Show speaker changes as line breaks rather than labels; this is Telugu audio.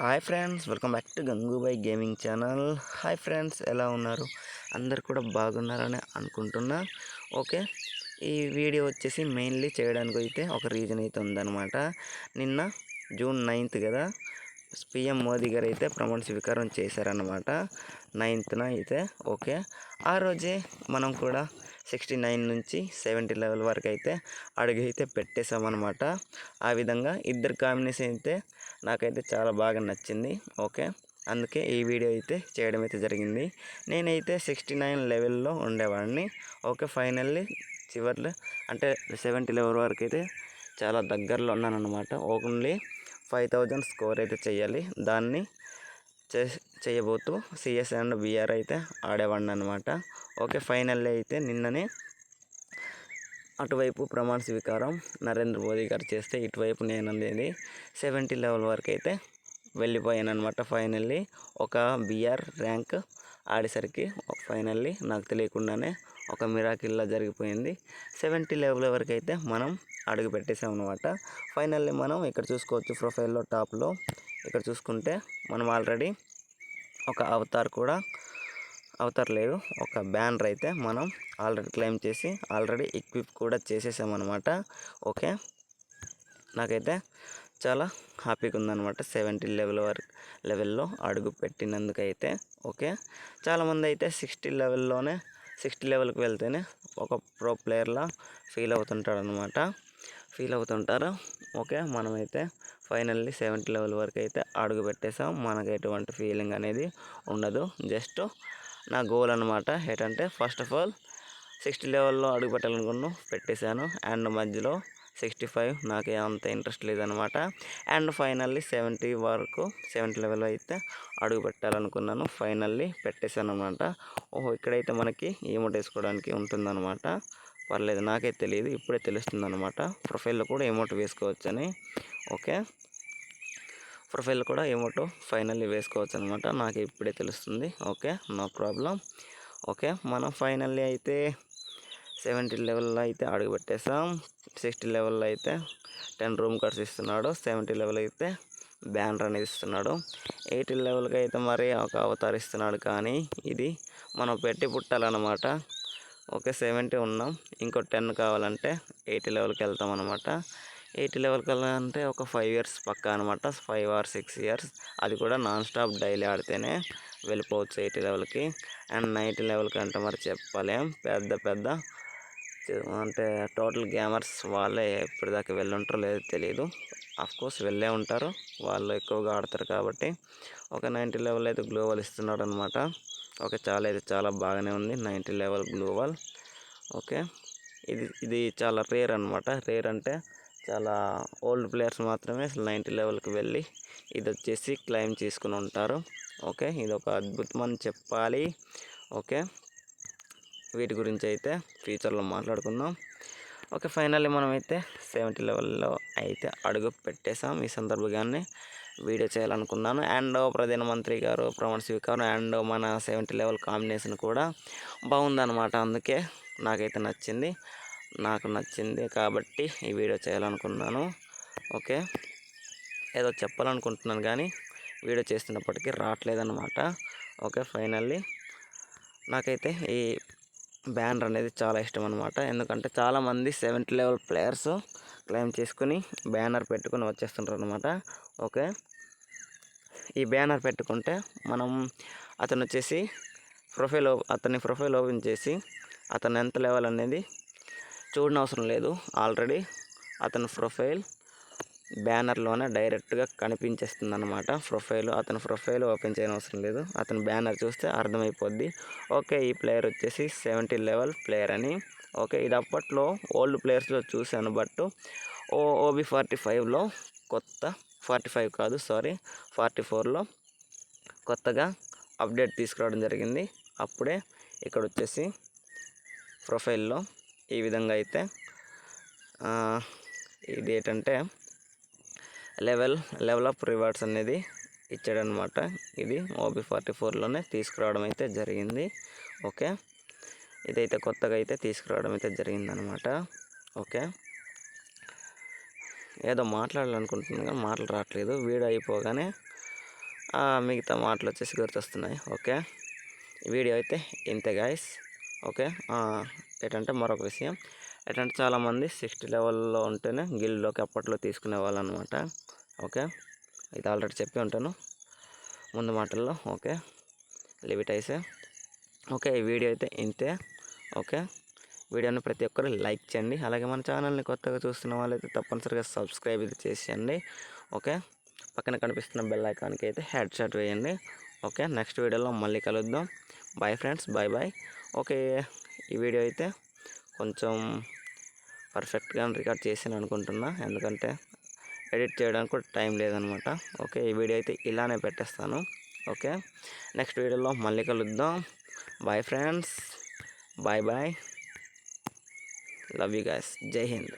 Hi friends welcome back to Gangubai gaming channel. Hi friends ఎలా ఉన్నారు? అందరు కూడా బాగున్నారని అనుకుంటున్నా. ఓకే ఈ వీడియో వచ్చేసి మెయిన్లీ చేయడానికి అయితే ఒక రీజన్ అయితే ఉందన్నమాట. నిన్న జూన్ నైన్త్ కదా పిఎం మోదీ గారు అయితే ప్రమాణ స్వీకారం చేశారన్నమాట. నైన్త్న అయితే ఓకే. ఆ రోజే మనం కూడా సిక్స్టీ నైన్ నుంచి సెవెంటీ లెవెల్ వరకు అయితే అడుగు అయితే పెట్టేశామన్నమాట. ఆ విధంగా ఇద్దరు కాంబినేషన్ అయితే నాకైతే చాలా బాగా నచ్చింది. ఓకే? అందుకే ఈ వీడియో అయితే చేయడం అయితే జరిగింది. నేనైతే సిక్స్టీ నైన్ లెవెల్లో ఉండేవాడిని. ఓకే ఫైనల్లీ చివర్లో అంటే సెవెంటీ లెవెల్ వరకు అయితే చాలా దగ్గరలో ఉన్నానన్నమాట. ఓన్లీ ఫైవ్ థౌజండ్ స్కోర్ అయితే చేయాలి దాన్ని చే చేయబోతూ సిఎస్ అండ్ బిఆర్ అయితే ఆడేవాడిని అనమాట ఓకే ఫైనల్లీ అయితే నిన్ననే అటువైపు ప్రమాణ స్వీకారం నరేంద్ర మోదీ గారు చేస్తే ఇటువైపు నేను అనేది సెవెంటీ లెవెల్ వరకు అయితే వెళ్ళిపోయాను అనమాట ఫైనల్లీ. ఒక బిఆర్ ర్యాంక్ ఆడేసరికి ఫైనల్లీ నాకు తెలియకుండానే ఒక మిరాకిల్లా జరిగిపోయింది. సెవెంటీ లెవెల్ వరకు అయితే మనం అడుగు పెట్టేసాం అనమాట ఫైనల్లీ మనం ఇక్కడ చూసుకోవచ్చు ప్రొఫైల్లో టాప్లో. ఇక్కడ చూసుకుంటే మనం ఆల్రెడీ ఒక అవతార్ కూడా అవతార్ లేదు. ఒక బ్యానర్ అయితే మనం ఆల్రెడీ క్లెయిమ్ చేసి ఆల్రెడీ ఎక్విప్ కూడా చేసేసామన్నమాట. ఓకే? నాకైతే చాలా హ్యాపీగా ఉందన్నమాట సెవెంటీ లెవెల్ వరకు లెవెల్లో అడుగు పెట్టినందుకైతే. ఓకే? చాలామంది అయితే సిక్స్టీ లెవెల్లోనే సిక్స్టీ లెవెల్కి వెళ్తేనే ఒక ప్రో ప్లేయర్లా ఫీల్ అవుతుంటాడనమాట ఫీల్ అవుతుంటారు. ఓకే మనమైతే ఫైనల్లీ సెవెంటీ లెవెల్ వరకు అయితే అడుగు పెట్టేసాం మనకు ఎటువంటి ఫీలింగ్ అనేది ఉండదు. జస్ట్ నా గోల్ అనమాట ఏంటంటే ఫస్ట్ ఆఫ్ ఆల్ సిక్స్టీ లెవెల్లో అడుగు పెట్టాలనుకున్నాను పెట్టేశాను. అండ్ మధ్యలో సిక్స్టీ ఫైవ్ నాకు అంత ఇంట్రెస్ట్ లేదనమాట అండ్ ఫైనల్లీ సెవెంటీ వరకు సెవెంటీ లెవెల్ అయితే అడుగు పెట్టాలనుకున్నాను. ఫైనల్లీ పెట్టేశాను అనమాట ఓహో ఇక్కడైతే మనకి ఏమోట్ వేసుకోవడానికి ఉంటుందన్నమాట. పర్లేదు నాకే తెలియదు ఇప్పుడే తెలుస్తుంది అనమాట ప్రొఫైల్లో కూడా ఎమౌంట్ వేసుకోవచ్చని ఓకే? ప్రొఫైల్ కూడా ఎమౌంట్ ఫైనల్లీ వేసుకోవచ్చు అనమాట నాకు ఇప్పుడే తెలుస్తుంది ఓకే? No problem okay? మనం ఫైనల్లీ అయితే సెవెంటీ లెవెల్లో అయితే అడుగు పెట్టేసాం సిక్స్టీ లెవెల్లో అయితే టెన్ రూమ్ కార్డ్స్ ఇస్తున్నాడు సెవెంటీ లెవెల్ అయితే బ్యానర్ అనేది ఇస్తున్నాడు ఎయిటీ లెవెల్కి అయితే మరి ఒక అవతారిస్తున్నాడు కానీ ఇది మనం పెట్టి పుట్టాలన్నమాట. ఓకే సెవెంటీ ఉన్నాం. ఇంకో టెన్ కావాలంటే ఎయిటీ లెవెల్కి వెళ్తాం అనమాట ఎయిటీ లెవెల్కి వెళ్ళాలంటే ఒక ఫైవ్ ఇయర్స్ పక్కా అనమాట ఫైవ్ ఆర్ సిక్స్ ఇయర్స్. అది కూడా నాన్ స్టాప్ డైలీ ఆడితేనే వెళ్ళిపోవచ్చు ఎయిటీ లెవెల్కి. అండ్ నైంటీ లెవెల్కి అంటే మరి చెప్పలేం. పెద్ద పెద్ద అంటే టోటల్ గేమర్స్ వాళ్ళే ఇప్పటిదాకా వెళ్ళుంటారో లేదో తెలియదు కోర్స్ వెళ్ళే ఉంటారు. వాళ్ళు ఎక్కువగా ఆడతారు కాబట్టి ఒక నైంటీ లెవెల్ అయితే గ్లోబల్ ఇస్తున్నాడు అనమాట ఓకే చాలా అయితే చాలా బాగానే ఉంది. నైంటీ లెవెల్ గ్లోబల్ ఓకే ఇది ఇది చాలా రేర్ అనమాట రేర్ అంటే చాలా ఓల్డ్ ప్లేయర్స్ మాత్రమే నైంటీ లెవెల్కి వెళ్ళి ఇది వచ్చేసి క్లైమ్ చేసుకుని ఉంటారు. ఓకే ఇది ఒక అద్భుతం అని చెప్పాలి. ఓకే వీటి గురించి అయితే ఫ్యూచర్లో మాట్లాడుకుందాం. ఓకే ఫైనల్లీ మనమైతే సెవెంటీ లెవెల్లో అయితే అడుగు పెట్టేసాం ఈ సందర్భంగానే. వీడియో చేయాలనుకున్నాను. అండ్ ప్రధానమంత్రి గారు ప్రమాణ స్వీకారం అండ్ మన సెవెంటీ లెవెల్ కాంబినేషన్ కూడా బాగుందన్నమాట. అందుకే నాకైతే నచ్చింది. నాకు నచ్చింది కాబట్టి ఈ వీడియో చేయాలనుకున్నాను. ఓకే? ఏదో చెప్పాలనుకుంటున్నాను కానీ వీడియో చేస్తున్నప్పటికీ రావట్లేదన్నమాట. ఓకే? ఫైనల్లీ నాకైతే ఈ బ్యానర్ అనేది చాలా ఇష్టం అనమాట ఎందుకంటే చాలామంది సెవెంత్ లెవెల్ ప్లేయర్స్ క్లైమ్ చేసుకుని బ్యానర్ పెట్టుకుని వచ్చేస్తుంటారు అనమాట ఓకే? ఈ బ్యానర్ పెట్టుకుంటే మనం అతను వచ్చేసి ప్రొఫైల్ అతని ప్రొఫైల్ ఓపెన్ చేసి అతను ఎంత లెవెల్ అనేది చూడనవసరం లేదు. ఆల్రెడీ అతని ప్రొఫైల్ బ్యానర్లోనే డైరెక్ట్గా కనిపించేస్తుంది అనమాట ప్రొఫైల్ అతని ప్రొఫైల్ ఓపెన్ చేయనవసరం లేదు. అతని బ్యానర్ చూస్తే అర్థమైపోద్ది. ఓకే ఈ ప్లేయర్ వచ్చేసి సెవెంటీ లెవెల్ ప్లేయర్ అని ఓకే ఇది అప్పట్లో ఓల్డ్ ప్లేయర్స్లో చూశాను బట్ ఓ ఓబీ ఫార్టీ ఫైవ్లో కొత్త ఫార్టీ ఫైవ్ కాదు సారీ ఫార్టీ ఫోర్లో కొత్తగా అప్డేట్ తీసుకురావడం జరిగింది. అప్పుడే ఇక్కడ వచ్చేసి ప్రొఫైల్లో ఈ విధంగా అయితే ఇది ఏంటంటే లెవెల్ లెవెల్ ఆఫ్ రివార్డ్స్ అనేది ఇచ్చాడనమాట ఇది ఓబీ ఫార్టీ ఫోర్లోనే తీసుకురావడం అయితే జరిగింది. ఓకే ఇదైతే కొత్తగా అయితే తీసుకురావడం అయితే జరిగిందనమాట. ఓకే? ఏదో మాట్లాడాలనుకుంటున్నాను కానీ మాటలు రావట్లేదు. వీడియో అయిపోగానే మిగతా మాటలు వచ్చేసి గుర్తొస్తున్నాయి. ఓకే? వీడియో అయితే ఇంతే గాయస్ ఓకే? ఏంటంటే మరొక విషయం. ఏంటంటే చాలామంది సిక్స్టీ లెవెల్లో ఉంటేనే గిల్డ్లోకి అప్పట్లో తీసుకునే వాళ్ళు అనమాట ఓకే? ఇది ఆల్రెడీ చెప్పి ఉంటాను. ముందు మాటల్లో. ఓకే? లిమిట్ అయితే. ఓకే? ఈ వీడియో అయితే ఇంతే. ఓకే? వీడియోని ప్రతి ఒక్కరు లైక్ చేయండి. అలాగే మన ఛానల్ని కొత్తగా చూస్తున్న వాళ్ళైతే తప్పనిసరిగా సబ్స్క్రైబ్ అయితే చేసేయండి. ఓకే? పక్కన కనిపిస్తున్న బెల్ ఐకాన్కి అయితే హెడ్ షాట్ వేయండి. ఓకే? నెక్స్ట్ వీడియోలో మళ్ళీ కలుద్దాం. Bye friends. Bye bye okay? ఈ వీడియో అయితే కొంచెం పర్ఫెక్ట్గా రికార్డ్ చేసాను అనుకుంటున్నా. ఎందుకంటే ఎడిట్ చేయడానికి కూడా టైం లేదనమాట. ఓకే? ఈ వీడియో అయితే ఇలానే పెట్టేస్తాను. ఓకే? నెక్స్ట్ వీడియోలో మళ్ళీ కలుద్దాం. Bye friends. Bye bye love you guys జై హింద్